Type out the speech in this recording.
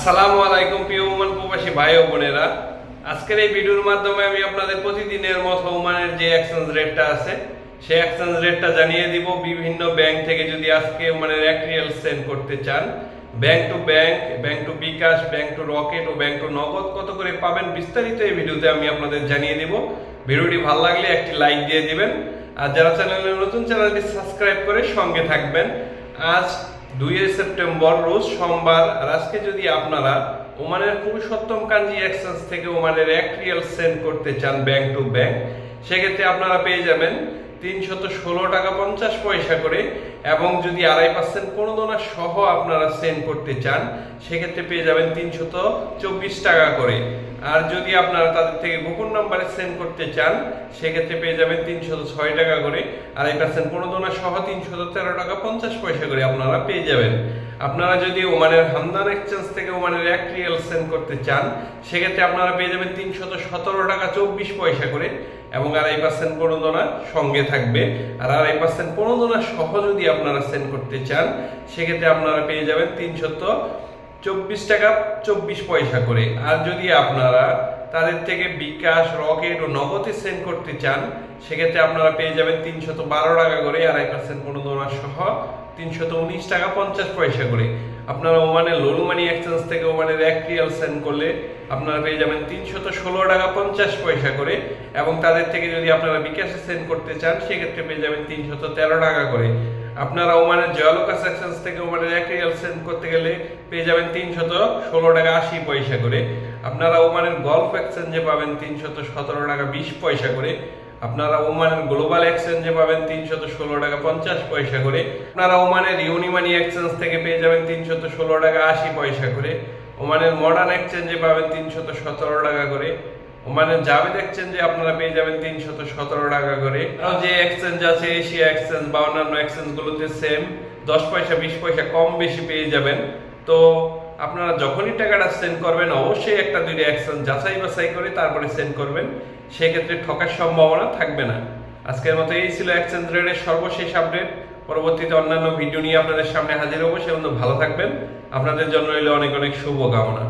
আসসালামু আলাইকুম প্রিয় ওমান প্রবাসী ভাই ও বোনেরা। আজকের এই ভিডিওর মাধ্যমে আমি আপনাদের প্রতিদিনের মতো ওমানের যে এক্সচেঞ্জ রেটটা আছে, সেই এক্সচেঞ্জ রেটটা জানিয়ে দিব। বিভিন্ন ব্যাংক থেকে যদি আজকে ওমানের এক রিয়েল সেন্ড করতে চান bank to bank bank to bKash bank to Rocket O bank to Nagad, কত করে পাবেন বিস্তারিত এই ভিডিওতে আমি আপনাদের জানিয়ে দিব। ভিডিওটি ভালো লাগলে একটি লাইক দিয়ে দিবেন। আর যারা চ্যানেলে নতুন, চ্যানেলটি সাবস্ক্রাইব করে সঙ্গে থাকবেন। আজ দুই সেপ্টেম্বর, রোজ সোমবার। আর আজকে যদি আপনারা ওমানের পুরুষোত্তম কাঞ্জি এক্সচেঞ্জ থেকে ওমানের এক রিয়াল সেন্ড করতে চান ব্যাংক টু ব্যাংক সেক্ষেত্রে আপনারা পেয়ে যাবেন তিনশত ষোলো টাকা পঞ্চাশ পয়সা করে, এবং যদি আড়াই পার্সেন্ট প্রণোদনা সহ আপনারা সেন্ড করতে চান, সেক্ষেত্রে পেয়ে যাবেন তিনশত চব্বিশ টাকা করে। আর যদি আপনারা তাদের থেকে গোপন নাম্বারে সেন্ড করতে চান, সেক্ষেত্রে পেয়ে যাবেন তিনশত ছয় টাকা করে। আড়াই পার্সেন্ট প্রণোদনা সহ তিনশত তেরো টাকা পঞ্চাশ পয়সা করে আপনারা পেয়ে যাবেন। আপনারা যদি ওমানের হামদান এক্সচেঞ্জ থেকে ওমানের এক রিয়েল সেন্ড করতে চান, সেক্ষেত্রে আপনারা পেয়ে যাবেন তিনশত সতেরো টাকা চব্বিশ পয়সা করে, এবং আড়াই পার্সেন্ট প্রণোদনা সঙ্গে থাকবে। আর আড়াই পার্সেন্ট প্রণোদনা সহ যদি আপনারা সেন্ড করতে চান, সেক্ষেত্রে আপনারা পেয়ে যাবেন তিনশত চব্বিশ টাকা চব্বিশ পয়সা করে। আর যদি আপনারা তাদের থেকে বিকাশ, রকেট ও নগদে সেন্ড করতে চান, সেক্ষেত্রে আপনারা পেয়ে যাবেন তিনশত বারো টাকা করে আড়াই পার্সেন্ট প্রণোদনা সহ তিনশত উনিশ টাকা পঞ্চাশ পয়সা করে। আপনারা ওমানের ললুমানি এক্সচেঞ্জ থেকে ওমানের এক রিয়াল সেন্ড করলে আপনারা পেয়ে যাবেন তিনশত ষোলো টাকা পঞ্চাশ পয়সা করে এবং তাদের থেকে যদি আপনারা বিকাশে সেন্ড করতে চান, সেক্ষেত্রে পেয়ে যাবেন তিনশত তেরো টাকা করে। আপনারা ওমানের জয়ালুকাস এক্সচেঞ্জ থেকে ওমানের এক রিয়াল সেন্ড করতে গেলে পেয়ে যাবেন তিনশত ষোলো টাকা আশি পয়সা করে। আপনারা ওমানের গল্ফ এক্সচেঞ্জে পাবেন তিনশত সতেরো টাকা বিশ পয়সা করে। আপনারা ওমানের গ্লোবাল এক্সচেঞ্জে পাবেন তিনশত ষোলো টাকা পঞ্চাশ পয়সা করে। আপনারা ওমানের ইউনিমানি এক্সচেঞ্জ থেকে পেয়ে যাবেন তিনশত ষোলো টাকা আশি পয়সা করে। ওমানের মডার্ন এক্সচেঞ্জে পাবেন তিনশত সতেরো টাকা করে। ওমানের জাভেদ এক্সচেঞ্জে আপনারা পেয়ে যাবেন তিনশত সতেরো টাকা করে। আর যে এক্সচেঞ্জ আছে, এশিয়া এক্সচেঞ্জ বা অন্যান্য এক্সচেঞ্জগুলোতে সেম দশ পয়সা, বিশ পয়সা কম বেশি পেয়ে যাবেন। তো আপনারা যখনই টাকাটা সেন্ড করবেন, অবশ্যই একটা দুইটা অ্যাকশন যাচাই বাছাই করে তারপরে সেন্ড করবেন। সেক্ষেত্রে ঠকার সম্ভাবনা থাকবে না। আজকের মতো এই ছিল এক্সচেঞ্জ রেটের সর্বশেষ আপডেট পরবর্তীতে অন্যান্য ভিডিও নিয়ে আপনাদের সামনে হাজির হব। সে ভালো থাকবেন। আপনাদের জন্য রইল অনেক অনেক শুভকামনা।